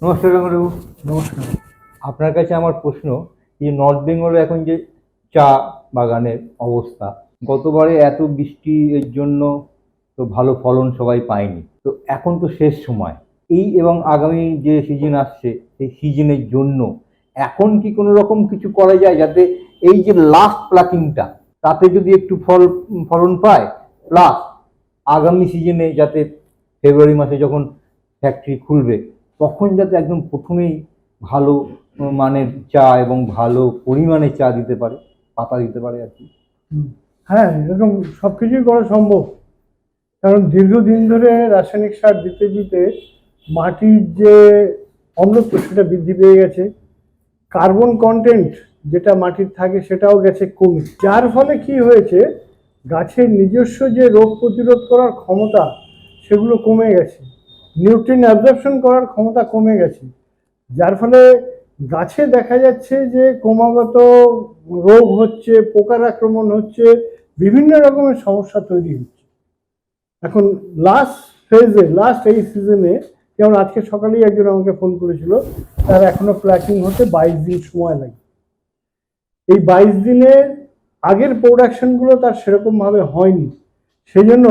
নমস্কার রঙবাবু নমস্কার। আপনার কাছে আমার প্রশ্ন যে নর্থ বেঙ্গলে এখন যে চা বাগানের অবস্থা গতবারে এত বৃষ্টির জন্য তো ভালো ফলন সবাই পায়নি। তো এখন তো শেষ সময়। এই এবং আগামী যে সিজন আসছে সেই সিজনের জন্য এখন কি কোনো রকম কিছু করা যায় যাতে এই যে লাস্ট প্লাকিংটা তাতে যদি একটু ফল ফলন পায়? প্লাস আগামী সিজনে যাতে ফেব্রুয়ারি মাসে যখন ফ্যাক্টরি খুলবে তখন যাতে একদম প্রথমেই ভালো মানের চা এবং ভালো পরিমাণে চা দিতে পারে, পাতা দিতে পারে আর কি। হ্যাঁ এরকম সব কিছুই করা সম্ভব। কারণ দীর্ঘদিন ধরে রাসায়নিক সার দিতে দিতে মাটির যে অম্লত্ব, সেটা বৃদ্ধি পেয়ে গেছে। কার্বন কন্টেন্ট যেটা মাটির থাকে, সেটাও গেছে কমে। যার ফলে কি হয়েছে, গাছের নিজস্ব যে রোগ প্রতিরোধ করার ক্ষমতা, সেগুলো কমে গেছে। নিউট্রিন অ্যাবজর্পশন করার ক্ষমতা কমে গেছে। যার ফলে গাছে দেখা যাচ্ছে যে ক্রমাগত রোগ হচ্ছে, পোকার আক্রমণ হচ্ছে, বিভিন্ন রকমের সমস্যা তৈরি হচ্ছে। এখন লাস্ট ফেজে লাস্ট এই সিজনে যেমন আজকে সকালেই একজন আমাকে ফোন করেছিল, তার এখনও প্ল্যাকিং হতে বাইশ দিন সময় লাগে। এই বাইশ দিনের আগের প্রোডাকশনগুলো তার সেরকমভাবে হয়নি। সেই জন্য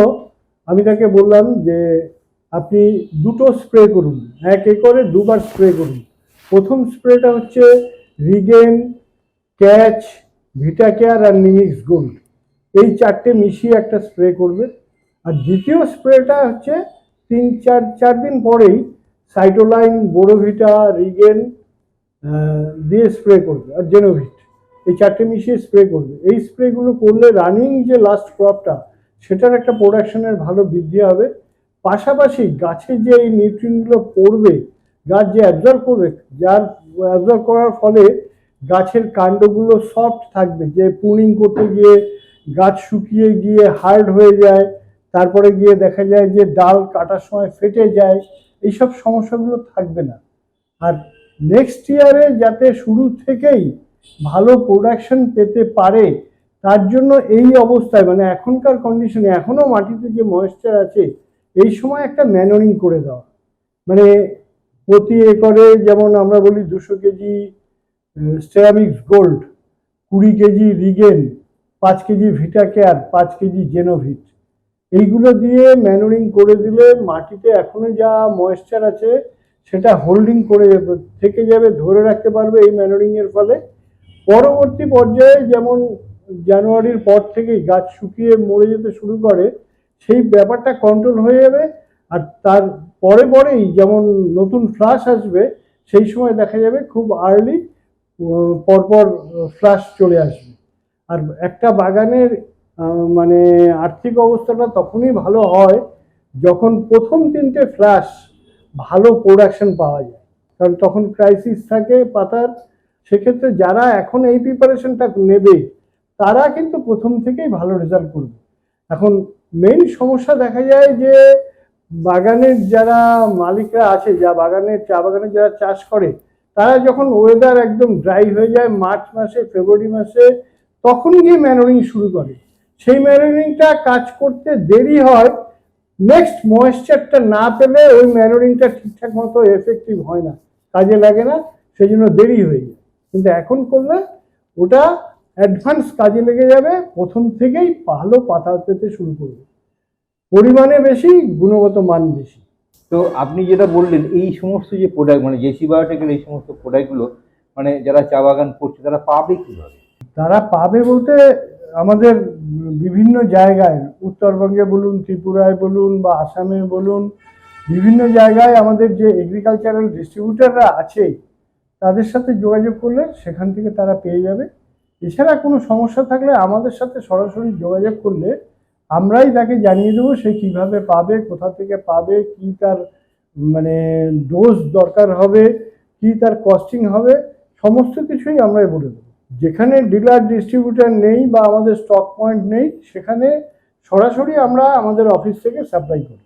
আমি তাকে বললাম যে আপনি দুটো স্প্রে করুন, এক একরে দুবার স্প্রে করুন। প্রথম স্প্রেটা হচ্ছে রিগেন ক্যাচ ভিটা কেয়ার আর নিমিক্স গোল্ড এই চারটে মিশিয়ে একটা স্প্রে করবে। আর দ্বিতীয় স্প্রেটা হচ্ছে তিন, চার চার দিন পরেই সাইটোলাইন বোরোভিটা রিগেন দিয়ে স্প্রে করবে, আর জেনোভিট এই চারটে মিশিয়ে স্প্রে করবে। এই স্প্রেগুলো করলে রানিং যে লাস্ট ক্রপটা সেটার একটা প্রোডাকশনের ভালো বৃদ্ধি হবে। পাশাপাশি গাছে যে এই নিউট্রিনগুলো পড়বে, গাছ যে অ্যাবজর্ব করবে, যার অ্যাবজর্ব করার ফলে গাছের কাণ্ডগুলো সফট থাকবে। যে পুনিং করতে গিয়ে গাছ শুকিয়ে গিয়ে হার্ড হয়ে যায়, তারপরে গিয়ে দেখা যায় যে ডাল কাটার সময় ফেটে যায়, এইসব সমস্যাগুলো থাকবে না। আর নেক্সট ইয়ারে যাতে শুরু থেকেই ভালো প্রোডাকশন পেতে পারে, তার জন্য এই অবস্থায় মানে এখনকার কন্ডিশনে এখনও মাটিতে যে ময়েশ্চার আছে এই সময় একটা ম্যানোরিং করে দেওয়া। মানে প্রতি একরে যেমন আমরা বলি দুশো কেজি স্টেরামিক্স গোল্ড কুড়ি কেজি রিগেন পাঁচ কেজি ভিটা কেয়ার পাঁচ কেজি জেনোভিট এইগুলো দিয়ে ম্যানোরিং করে দিলে মাটিতে এখনও যা ময়েশ্চার আছে, সেটা হোল্ডিং করে থেকে যাবে, ধরে রাখতে পারবে এই ম্যানোরিং এর ফলে। পরবর্তী পর্যায়ে যেমন জানুয়ারির পর থেকেই গাছ শুকিয়ে মরে যেতে শুরু করে সেই ব্যাপারটা কন্ট্রোল হয়ে যাবে। আর তার পরে পরেই যেমন নতুন ফ্লাশ আসবে, সেই সময় দেখা যাবে খুব আর্লি পরপর ফ্লাশ চলে আসবে। আর একটা বাগানের মানে আর্থিক অবস্থাটা তখনই ভালো হয় যখন প্রথম তিনটে ফ্লাশ ভালো প্রোডাকশন পাওয়া যায়। কারণ তখন ক্রাইসিস থাকে পাতার। সেক্ষেত্রে যারা এখন এই প্রিপারেশনটা নেবে, তারা কিন্তু প্রথম থেকেই ভালো রেজাল্ট করবে। এখন মেইন সমস্যা দেখা যায় যে, বাগানের যারা মালিকরা আছে, যা বাগানের চা বাগানের যারা চাষ করে, তারা যখন ওয়েদার একদম ড্রাই হয়ে যায় মার্চ মাসে, ফেব্রুয়ারি মাসে, তখন গিয়ে ম্যানোরিং শুরু করে। সেই ম্যানোরিংটা কাজ করতে দেরি হয় নেক্সট ময়েশ্চারটা না পেলে ওই ম্যানোরিংটা ঠিকঠাক মতো এফেক্টিভ হয় না। কাজে লাগে না সেই জন্য দেরি হয়ে যায়। কিন্তু এখন করলে ওটা অ্যাডভান্স কাজে লেগে যাবে প্রথম থেকেই ভালো পাতা পেতে শুরু করবে। পরিমাণে বেশি গুণগত মান বেশি। তো আপনি যেটা বললেন এই সমস্ত যে প্রোডাক্ট মানে জেসি বায়োটেকের এই সমস্ত প্রোডাক্টগুলো মানে যারা চা বাগান করছে তারা পাবে কীভাবে? তারা পাবে বলতে আমাদের বিভিন্ন জায়গায় উত্তরবঙ্গে বলুন ত্রিপুরায় বলুন বা আসামে বলুন বিভিন্ন জায়গায় আমাদের যে এগ্রিকালচারাল ডিস্ট্রিবিউটাররা আছে তাদের সাথে যোগাযোগ করলে সেখান থেকে তারা পেয়ে যাবে। এছাড়া কোনো সমস্যা থাকলে আমাদের সাথে সরাসরি যোগাযোগ করলে আমরাই তাকে জানিয়ে দেবো সে কীভাবে পাবে, কোথা থেকে পাবে, কি তার মানে ডোজ দরকার হবে, কি তার কস্টিং হবে, সমস্ত কিছুই আমরাই বলে দেবো। যেখানে ডিলার ডিস্ট্রিবিউটার নেই বা আমাদের স্টক পয়েন্ট নেই, সেখানে সরাসরি আমরা আমাদের অফিস থেকে সাপ্লাই করি।